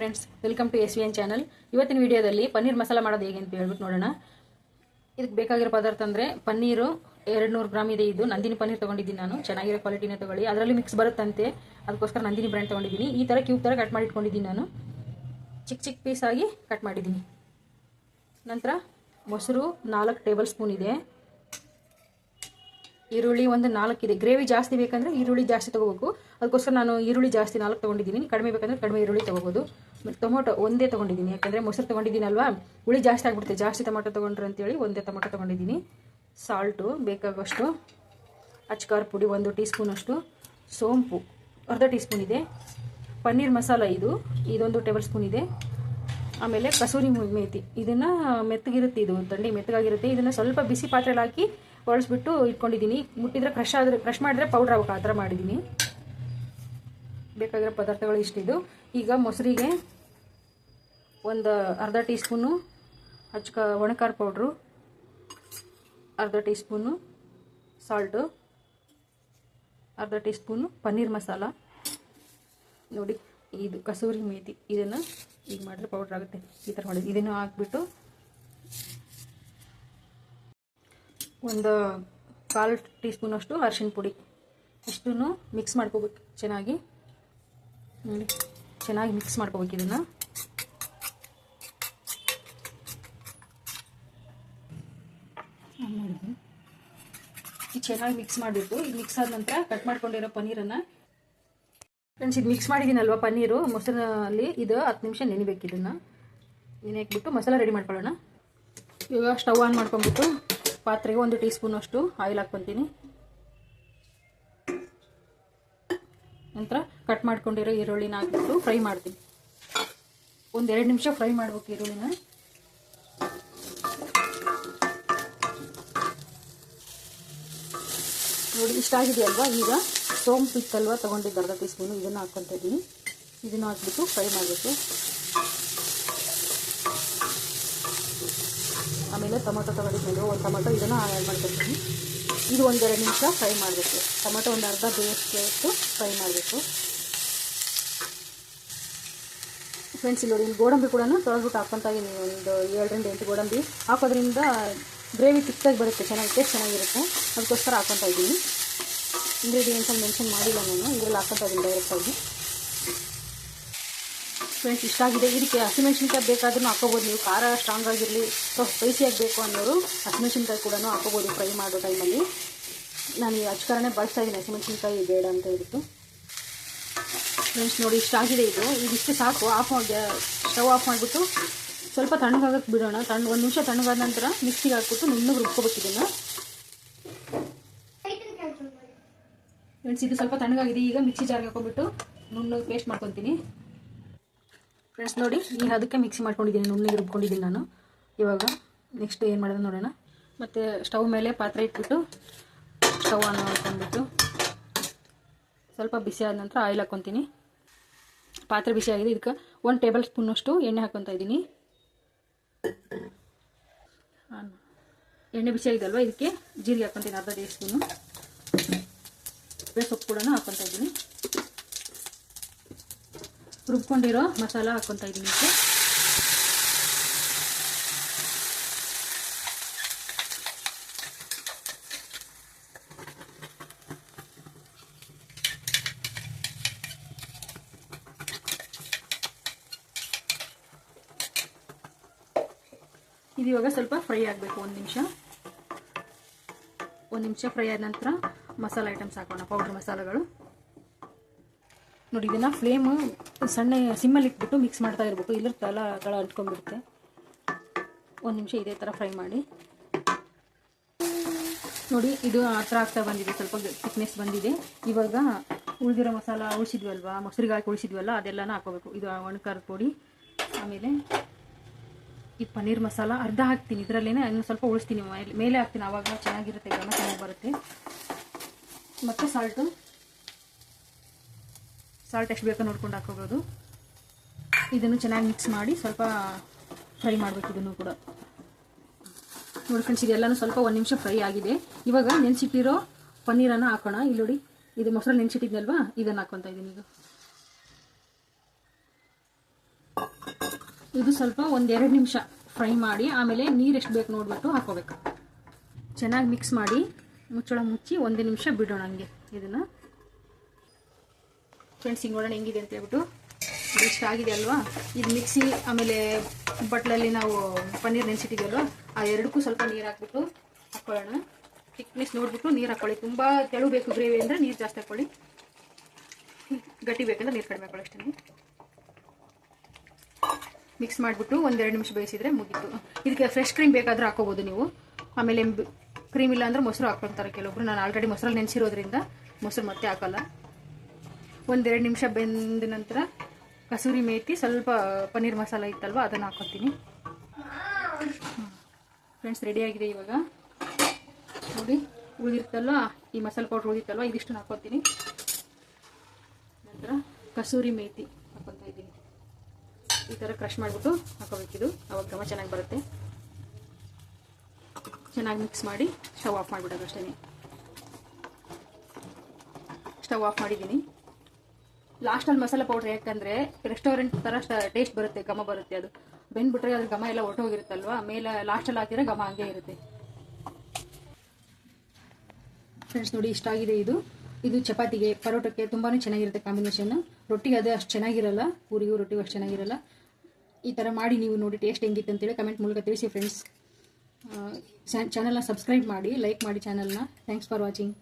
Friends welcome to S V N channel ಇವತ್ತಿನ ವಿಡಿಯೋದಲ್ಲಿ ಪನ್ನೀರ್ ಮಸಾಲ ಮಾಡೋದು ಹೇಗೆ ಅಂತ ಹೇಳ್ಬಿಟ್ಟು ನೋಡೋಣ. ಇದಕ್ಕೆ ಬೇಕಾಗಿರೋ ಪದಾರ್ಥ ಅಂದರೆ ಪನ್ನೀರು ಎರಡು ನೂರು ಗ್ರಾಮ್ ಇದೆ ಇದು. ನಂದಿನಿ ಪನ್ನೀರ್ ತೊಗೊಂಡಿದ್ದೀನಿ ನಾನು. ಚೆನ್ನಾಗಿರೋ ಕ್ವಾಲಿಟಿನೇ ತೊಗೊಳ್ಳಿ. ಅದರಲ್ಲಿ ಮಿಕ್ಸ್ ಬರುತ್ತಂತೆ. ಅದಕ್ಕೋಸ್ಕರ ನಂದಿನಿ ಬ್ರ್ಯಾಂಡ್ ತೊಗೊಂಡಿದ್ದೀನಿ. ಈ ಥರ ಕ್ಯೂಬ್ ಥರ ಕಟ್ ಮಾಡಿ ಇಟ್ಕೊಂಡಿದ್ದೀನಿ ನಾನು ಚಿಕ್ಕ ಚಿಕ್ಕ ಪೀಸಾಗಿ ಕಟ್ ಮಾಡಿದ್ದೀನಿ. ನಂತರ ಮೊಸರು ನಾಲ್ಕು ಟೇಬಲ್ ಸ್ಪೂನ್ ಇದೆ. ಈರುಳ್ಳಿ ಒಂದು ನಾಲ್ಕು ಇದೆ. ಗ್ರೇವಿ ಜಾಸ್ತಿ ಬೇಕಂದ್ರೆ ಈರುಳ್ಳಿ ಜಾಸ್ತಿ ತಗೋಬೇಕು. ಅದಕ್ಕೋಸ್ಕರ ನಾನು ಈರುಳ್ಳಿ ಜಾಸ್ತಿ ನಾಲ್ಕು ತೊಗೊಂಡಿದ್ದೀನಿ. ಕಡಿಮೆ ಬೇಕಂದ್ರೆ ಕಡಿಮೆ ಈರುಳ್ಳಿ ತೊಗೋಬೋದು. ಮತ್ತು ಟೊಮೊಟೊ ಒಂದೇ ತೊಗೊಂಡಿದ್ದೀನಿ. ಯಾಕಂದರೆ ಮೊಸರು ತೊಗೊಂಡಿದ್ದೀನಲ್ವಾ? ಹುಳಿ ಜಾಸ್ತಿ ಆಗಿಬಿಡುತ್ತೆ. ಜಾಸ್ತಿ ಟೊಮೊಟೊ ತೊಗೊಂಡ್ರೆ ಅಂತೇಳಿ ಒಂದೇ ಟೊಮೊಟೊ ತೊಗೊಂಡಿದ್ದೀನಿ. ಸಾಲ್ಟು ಬೇಕಾಗುವಷ್ಟು. ಅಚ್ಕಾರ್ ಪುಡಿ ಒಂದು ಟೀ ಸ್ಪೂನಷ್ಟು ಸೋಂಪು ಅರ್ಧ ಟೀ ಸ್ಪೂನ್ ಇದೆ. ಪನ್ನೀರ್ ಮಸಾಲ ಇದು ಇದೊಂದು ಟೇಬಲ್ ಸ್ಪೂನ್ ಇದೆ. ಆಮೇಲೆ ಕಸೂರಿ ಮೇತಿ. ಇದನ್ನು ಮೆತ್ತಗಿರುತ್ತೆ ಇದು. ದಂಡಿ ಮೆತ್ತಗಾಗಿರುತ್ತೆ. ಇದನ್ನು ಸ್ವಲ್ಪ ಬಿಸಿ ಪಾತ್ರೆಯಲ್ಲಿ ಹಾಕಿ ಒಳಸ್ಬಿಟ್ಟು ಇಟ್ಕೊಂಡಿದ್ದೀನಿ. ಮುಟ್ಟಿದ್ರೆ ಕ್ರಶ್ ಆದರೆ ಕ್ರಶ್ ಮಾಡಿದ್ರೆ ಪೌಡ್ರ್ ಆಗಬೇಕು ಆ ಥರ ಮಾಡಿದ್ದೀನಿ. ಬೇಕಾಗಿರೋ ಪದಾರ್ಥಗಳು ಇಷ್ಟಿದು. ಈಗ ಮೊಸರಿಗೆ ಒಂದು ಅರ್ಧ ಟೀ ಸ್ಪೂನು ಹಚ್ಕ ಒಣಕಾರ ಪೌಡ್ರು ಅರ್ಧ ಟೀ ಸ್ಪೂನು ಸಾಲ್ಟು ಅರ್ಧ ಟೀ ಸ್ಪೂನು ಪನ್ನೀರ್ ಮಸಾಲ. ನೋಡಿ, ಇದು ಕಸೂರಿ ಮೇಥಿ ಇದನ್ನು ಈಗ ಮಾಡಿದ್ರೆ ಪೌಡ್ರ್ ಆಗುತ್ತೆ. ಈ ಥರ ಮಾಡಿ ಇದನ್ನು ಹಾಕ್ಬಿಟ್ಟು ಒಂದು ಕಾಲು ಟೀ ಸ್ಪೂನಷ್ಟು ಅರಿಶಿಣ ಪುಡಿ. ಇಷ್ಟನ್ನು ಮಿಕ್ಸ್ ಮಾಡ್ಕೋಬೇಕು. ಚೆನ್ನಾಗಿ. ಚೆನ್ನಾಗಿ ಮಿಕ್ಸ್ ಮಾಡ್ಕೋಬೇಕು ಇದನ್ನು. ಇದು ಚೆನ್ನಾಗಿ ಮಿಕ್ಸ್ ಮಾಡಿಬಿಟ್ಟು ಇದು ಮಿಕ್ಸ್ ಆದ ನಂತರ ಕಟ್ ಮಾಡ್ಕೊಂಡಿರೋ ಪನ್ನೀರನ್ನು. ಫ್ರೆಂಡ್ಸ್ ಇದು ಮಿಕ್ಸ್ ಮಾಡಿದ್ದೀನಲ್ವ ಪನ್ನೀರು? ಮೊಸರಲ್ಲಿ ಇದು ಹತ್ತು ನಿಮಿಷ ನೆನಿಬೇಕು ಇದನ್ನು. ನೆನೆ ಹಾಕ್ಬಿಟ್ಟು ಮಸಾಲ ರೆಡಿ ಮಾಡ್ಕೊಳ್ಳೋಣ. ಇವಾಗ ಸ್ಟವ್ ಆನ್ ಮಾಡ್ಕೊಂಬಿಟ್ಟು ಪಾತ್ರೆಗೆ ಒಂದು ಟೀ ಸ್ಪೂನ್ ಅಷ್ಟು ಆಯಿಲ್ ಹಾಕ್ಕೊತೀನಿ. ನಂತರ ಕಟ್ ಮಾಡ್ಕೊಂಡಿರೋ ಈರುಳ್ಳಿನ ಹಾಕ್ಬಿಟ್ಟು ಫ್ರೈ ಮಾಡ್ತೀನಿ. ಒಂದೆರಡು ನಿಮಿಷ ಫ್ರೈ ಮಾಡ್ಬೇಕು ಈರುಳ್ಳಿನ. ನೋಡಿ, ಇಷ್ಟ ಆಗಿದೆಯಲ್ವಾ? ಈಗ ಸೋಂಪು ಇತ್ತಲ್ವ ತೊಗೊಂಡಿದ್ದು ಅರ್ಧ ಟೀ ಸ್ಪೂನು ಇದನ್ನು ಹಾಕ್ಕೊತಾ ಇದ್ದೀನಿ ಇದನ್ನು ಹಾಕ್ಬಿಟ್ಟು ಫ್ರೈ ಮಾಡಬೇಕು. ಆಮೇಲೆ ಟೊಮೊಟೊ ತೊಗೊಂಡಿದ್ಮೇಲೆ ಒಂದು ಟೊಮೊಟೊ ಇದನ್ನು ಆ್ಯಡ್ ಮಾಡ್ಕೊಳ್ತೀನಿ ಇದು ಒಂದೆರಡು ನಿಮಿಷ ಫ್ರೈ ಮಾಡಬೇಕು. ಟೊಮೊಟೊ ಒಂದು ಅರ್ಧ ಬೇಯಿಸ್ಬೇಕು ಫ್ರೈ ಮಾಡಬೇಕು. ಫ್ರೆಂಡ್ಸ್ ಇಲ್ಲಿ ಇಲ್ಲಿ ಗೋಡಂಬಿ ಕೂಡ ತೊಳೆದ್ಬಿಟ್ಟು ಹಾಕ್ಕೊತಾ ಇದ್ದೀನಿ ಒಂದು ಏಳರಿಂದ ಎಂಟು ಗೋಡಂಬಿ ಹಾಕೋದ್ರಿಂದ ಗ್ರೇವಿ ತಿಕ್ಕಾಗಿ ಬರುತ್ತೆ, ಚೆನ್ನಾಗಿ ಟೇಸ್ಟ್ ಚೆನ್ನಾಗಿರುತ್ತೆ. ಅದಕ್ಕೋಸ್ಕರ ಹಾಕ್ಕೊತಾ ಇದ್ದೀನಿ. ಇಂಗ್ರೀಡಿಯೆಂಟ್ಸಲ್ಲಿ ಮೆನ್ಷನ್ ಮಾಡಿಲ್ಲ ನಾನು, ಇದರಲ್ಲಿ ಹಾಕ್ಕೊತಾ ಇದ್ದೀನಿ ಡೈರೆಕ್ಟಾಗಿ ಫ್ರೆಂಡ್ಸ್ ಇಷ್ಟ ಆಗಿದೆ ಇದಕ್ಕೆ ಹಸಿಮೆಣ್ಸಿನ್ಕಾಯಿ ಬೇಕಾದ್ರೂ ಹಾಕೋಬೋದು ನೀವು ಖಾರ ಸ್ಟ್ರಾಂಗ್ ಆಗಿರಲಿ, ಸ್ವಲ್ಪ ಸ್ಪೈಸಿಯಾಗಿ ಬೇಕು ಅನ್ನೋರು ಹಸಿಮೆಣ್ಸಿನ್ಕಾಯಿ ಕೂಡ ಹಾಕೋಬೋದು ಫ್ರೈ ಮಾಡೋ ಟೈಮಲ್ಲಿ ನಾನು ಈ ಅಚ್ಕಾರನೇ ಬಳಸ್ತಾ ಇದ್ದೀನಿ ಹಸಿಮೆಣ್ಸಿನ್ಕಾಯಿ ಬೇಡ ಅಂತ ಹೇಳ್ಬಿಟ್ಟು. ಫ್ರೆಂಡ್ಸ್ ನೋಡಿ ಇಷ್ಟ ಆಗಿದೆ ಇದು ಇದಿಷ್ಟು ಸಾಕು. ಆಫ್ ಮಾಡಿ ಸ್ಟವ್ ಆಫ್ ಮಾಡಿಬಿಟ್ಟು ಸ್ವಲ್ಪ ತಣ್ಣಗಾಗಕ್ಕೆ ಬಿಡೋಣ. ತಣ್ಣ, ಒಂದು ನಿಮಿಷ ತಣ್ಣಗಾದ ನಂತರ ಮಿಕ್ಸಿಗೆ ಹಾಕ್ಬಿಟ್ಟು ನುಣ್ಣಗೆ ರುಬ್ಕೋಬೇಕು ಇದನ್ನು. ಫ್ರೆಂಡ್ಸ್ ಇದು ಸ್ವಲ್ಪ ತಣ್ಣಗಾಗಿದೆ. ಈಗ ಮಿಕ್ಸಿ ಜಾರ್ಗೆ ಹಾಕೊಂಡ್ಬಿಟ್ಟು ನುಣ್ಣಗೆ ಪೇಸ್ಟ್ ಮಾಡ್ಕೊತೀನಿ. ಫ್ರೆಂಡ್ಸ್ ನೋಡಿ ಈಗ ಅದಕ್ಕೆ ಮಿಕ್ಸಿ ಮಾಡ್ಕೊಂಡಿದ್ದೀನಿ, ನುಣ್ಣಗೆ ರುಬ್ಕೊಂಡಿದ್ದೀನಿ ನಾನು. ಇವಾಗ ನೆಕ್ಸ್ಟ್ ಏನು ಮಾಡೋದು ನೋಡೋಣ. ಮತ್ತು ಸ್ಟವ್ ಮೇಲೆ ಪಾತ್ರೆ ಇಟ್ಬಿಟ್ಟು ಸ್ಟವ್ ಆನ್ ಹಾಕೊಂಡ್ಬಿಟ್ಟು ಸ್ವಲ್ಪ ಬಿಸಿ ಆದ ನಂತರ ಆಯಿಲ್ ಹಾಕ್ಕೊತೀನಿ ಪಾತ್ರೆ ಬಿಸಿ ಆಗಿದೆ, ಇದಕ್ಕೆ ಒಂದು ಟೇಬಲ್ ಸ್ಪೂನಷ್ಟು ಎಣ್ಣೆ ಹಾಕ್ಕೊತಾ ಇದ್ದೀನಿ. ಎಣ್ಣೆ ಬಿಸಿ ಆಗಿದೆ ಅಲ್ವಾ, ಇದಕ್ಕೆ ಜೀರಿಗೆ ಹಾಕೊತೀನಿ, ಅರ್ಧ ಟೀ ಸ್ಪೂನು ಸೊಪ್ಪು ಕೂಡ ಹಾಕ್ಕೊತಾ ಇದ್ದೀನಿ. ರುಬ್ಕೊಂಡಿರೋ ಮಸಾಲ ಹಾಕ್ಕೊತಾ ಇದ್ದೀನಿ ಇದು ಇವಾಗ ಸ್ವಲ್ಪ ಫ್ರೈ ಆಗಬೇಕು, ಒಂದು ನಿಮಿಷ. ಒಂದು ನಿಮಿಷ ಫ್ರೈ ಆದ ನಂತರ ಮಸಾಲ ಐಟಮ್ಸ್ ಹಾಕೋಣ ಪೌಡ್ರ್ ಮಸಾಲೆಗಳು. ನೋಡಿ, ಇದನ್ನು ಫ್ಲೇಮು ಸಣ್ಣ ಸಿಮ್ಮಲ್ಲಿ ಇಟ್ಬಿಟ್ಟು ಮಿಕ್ಸ್ ಮಾಡ್ತಾ ಇರಬೇಕು. ಇಲ್ಲರ ತಲ ತಳ ಅಂಟ್ಕೊಂಡ್ಬಿಡುತ್ತೆ. ಒಂದು ನಿಮಿಷ ಇದೇ ಥರ ಫ್ರೈ ಮಾಡಿ. ನೋಡಿ, ಇದು ಆ ಥರ ಆಗ್ತಾ ಬಂದಿದೆ. ಸ್ವಲ್ಪ ಥಿಕ್ನೆಸ್ ಬಂದಿದೆ. ಇವಾಗ ಉಳಿದಿರೋ ಮಸಾಲ ಉಳಿಸಿದ್ವಲ್ವಾ? ಮೊಸರಿಗೆ ಹಾಕಿ ಉಳಿಸಿದ್ವಲ್ಲ, ಅದೆಲ್ಲನೂ ಹಾಕೋಬೇಕು ಇದು ಒಣಕಾರದ ಪುಡಿ. ಆಮೇಲೆ ಈ ಪನ್ನೀರ್ ಮಸಾಲ, ಅರ್ಧ ಹಾಕ್ತೀನಿ. ಇದರಲ್ಲೇನೆ ಇನ್ನೂ ಸ್ವಲ್ಪ ಉಳಿಸ್ತೀನಿ. ಮೇಲೆ- ಮೇಲೆ ಹಾಕ್ತೀನಿ. ಆವಾಗ ಚೆನ್ನಾಗಿರುತ್ತೆ ಗಮ ಚೆನ್ನಾಗಿ ಬರುತ್ತೆ. ಮತ್ತು ಸಾಲ್ಟು ಸಾಲ್ಟ್ ಎಷ್ಟು ಬೇಕೋ ನೋಡ್ಕೊಂಡು ಹಾಕೋಬೋದು ಇದನ್ನು ಚೆನ್ನಾಗಿ ಮಿಕ್ಸ್ ಮಾಡಿ ಸ್ವಲ್ಪ ಫ್ರೈ ಮಾಡಬೇಕು ಇದನ್ನು ಕೂಡ. ನೋಡ್ಕೊಂಡು ಇದೆಲ್ಲನೂ ಸ್ವಲ್ಪ ಒಂದು ನಿಮಿಷ ಫ್ರೈ ಆಗಿದೆ. ಇವಾಗ ನೆನೆಸಿಟ್ಟಿರೋ ಪನ್ನೀರನ್ನು ಹಾಕೋಣ. ಇಲ್ಲಿ ನೋಡಿ, ಇದು ಮೊಸರು ನೆನೆಸಿಟ್ಟಿದ್ನಲ್ವಾ? ಇದನ್ನು ಹಾಕೊತಾ ಇದ್ದೀನಿ ಈಗ. ಇದು ಸ್ವಲ್ಪ ಒಂದೆರಡು ನಿಮಿಷ ಫ್ರೈ ಮಾಡಿ, ಆಮೇಲೆ ನೀರು ಎಷ್ಟು ಬೇಕು ನೋಡಿಬಿಟ್ಟು ಹಾಕೋಬೇಕು ಚೆನ್ನಾಗಿ ಮಿಕ್ಸ್ ಮಾಡಿ, ಮುಚ್ಚಳ ಮುಚ್ಚಿ ಒಂದು ನಿಮಿಷ ಬಿಡೋಣ ಹಂಗೆ ಇದನ್ನು. ಫ್ರೆಂಡ್ಸ್ ಹಿಂಗೆ ನೋಡೋಣ ಹೆಂಗಿದೆ ಅಂತ ಹೇಳ್ಬಿಟ್ಟು. ಇಷ್ಟ ಆಗಿದೆ ಅಲ್ವಾ? ಇದು ಮಿಕ್ಸಿ, ಆಮೇಲೆ ಬಟ್ಲಲ್ಲಿ ನಾವು ಪನ್ನೀರ್ ನೆನೆಸಿಟ್ಟಿದ್ದೀವಲ್ವಾ ಆ ಎರಡಕ್ಕೂ ಸ್ವಲ್ಪ ನೀರು ಹಾಕ್ಬಿಟ್ಟು ಹಾಕ್ಕೊಳ್ಳೋಣ ಥಿಕ್ನೆಸ್ ನೋಡಿಬಿಟ್ಟು ನೀರು ಹಾಕ್ಕೊಳ್ಳಿ ತುಂಬ ತೆಳು ಬೇಕು ಗ್ರೇವಿ ಅಂದರೆ ನೀರು ಜಾಸ್ತಿ ಹಾಕ್ಕೊಳ್ಳಿ ಗಟ್ಟಿ ಬೇಕಂದ್ರೆ ನೀರು ಕಡಿಮೆ ಹಾಕೊಳ್ಳಿ ಅಷ್ಟೇ ಮಿಕ್ಸ್ ಮಾಡಿಬಿಟ್ಟು ಒಂದೆರಡು ನಿಮಿಷ ಬೇಯಿಸಿದ್ರೆ ಮುಗೀತು. ಇದಕ್ಕೆ ಫ್ರೆಶ್ ಕ್ರೀಮ್ ಬೇಕಾದರೂ ಹಾಕೋಬೋದು ನೀವು. ಆಮೇಲೆ ಕ್ರೀಮ್ ಇಲ್ಲ ಅಂದ್ರೆ ಮೊಸರು ಹಾಕೊಳ್ತಾರೆ ಕೆಲವೊಬ್ರು. ನಾನು ಆಲ್ರೆಡಿ ಮೊಸರಲ್ಲಿ ನೆನೆಸಿರೋದ್ರಿಂದ ಮೊಸರು ಮತ್ತೆ ಹಾಕಲ್ಲ. ಒಂದೆರಡು ನಿಮಿಷ ಬೆಂದ ನಂತರ ಕಸೂರಿ ಮೇತಿ, ಸ್ವಲ್ಪ ಪನ್ನೀರ್ ಮಸಾಲ ಇತ್ತಲ್ವ, ಅದನ್ನು ಹಾಕೋತೀನಿ. ಫ್ರೆಂಡ್ಸ್ ರೆಡಿಯಾಗಿದೆ ಇವಾಗ. ನೋಡಿ, ಉಳಿದಿರ್ತಲ್ವ? ಈ ಮಸಾಲೆ ಪೌಡ್ರ್ ಉಳಿದಿತ್ತಲ್ವ? ಇದಿಷ್ಟು ಹಾಕೋತೀನಿ. ನಂತರ ಕಸೂರಿ ಮೇಥಿ ಹಾಕೊತಾ ಇದ್ದೀನಿ. ಈ ಥರ ಕ್ರಶ್ ಮಾಡಿಬಿಟ್ಟು ಹಾಕೋಬೇಕಿದು ಅವಾಗ ಘಮ ಚೆನ್ನಾಗಿ ಬರುತ್ತೆ. ಚೆನ್ನಾಗಿ ಮಿಕ್ಸ್ ಮಾಡಿ ಸ್ಟವ್ ಆಫ್ ಮಾಡಿಬಿಡೋದು ಅಷ್ಟೇ ಸ್ಟವ್ ಆಫ್ ಮಾಡಿದ್ದೀನಿ. ಲಾಸ್ಟಲ್ಲಿ ಮಸಾಲೆ ಪೌಡ್ರ್ ಯಾಕಂದರೆ ರೆಸ್ಟೋರೆಂಟ್ ಥರ ಟೇಸ್ಟ್ ಬರುತ್ತೆ, ಘಮ ಬರುತ್ತೆ ಅದು. ಬೆಂದ್ಬಿಟ್ರೆ ಅದ್ರ ಘಮ ಎಲ್ಲ ಹೊರಟೋಗಿರುತ್ತಲ್ವ ಮೇಲೆ ಲಾಸ್ಟಲ್ಲಿ ಹಾಕಿದ್ರೆ ಘಮ ಹಂಗೆ ಇರುತ್ತೆ. ಫ್ರೆಂಡ್ಸ್ ನೋಡಿ ಇಷ್ಟ ಆಗಿದೆ ಇದು. ಇದು ಚಪಾತಿಗೆ, ಪರೋಟಕ್ಕೆ ತುಂಬಾ ಚೆನ್ನಾಗಿರುತ್ತೆ ಕಾಂಬಿನೇಷನ್ ರೊಟ್ಟಿಗೆ ಅದು ಅಷ್ಟು ಚೆನ್ನಾಗಿರಲ್ಲ. ಪೂರಿಗೂ ರೊಟ್ಟಿಗೂ ಅಷ್ಟು ಚೆನ್ನಾಗಿರಲ್ಲ. ಈ ಥರ ಮಾಡಿ ನೀವು ನೋಡಿ ಟೇಸ್ಟ್ ಹೆಂಗಿತ್ತು ಅಂತೇಳಿ ಕಮೆಂಟ್ ಮೂಲಕ ತಿಳಿಸಿ ಫ್ರೆಂಡ್ಸ್ ಚಾನಲ್ನ ಸಬ್ಸ್ಕ್ರೈಬ್ ಮಾಡಿ ಲೈಕ್ ಮಾಡಿ ಚಾನಲ್ನ ಥ್ಯಾಂಕ್ಸ್ ಫಾರ್ ವಾಚಿಂಗ್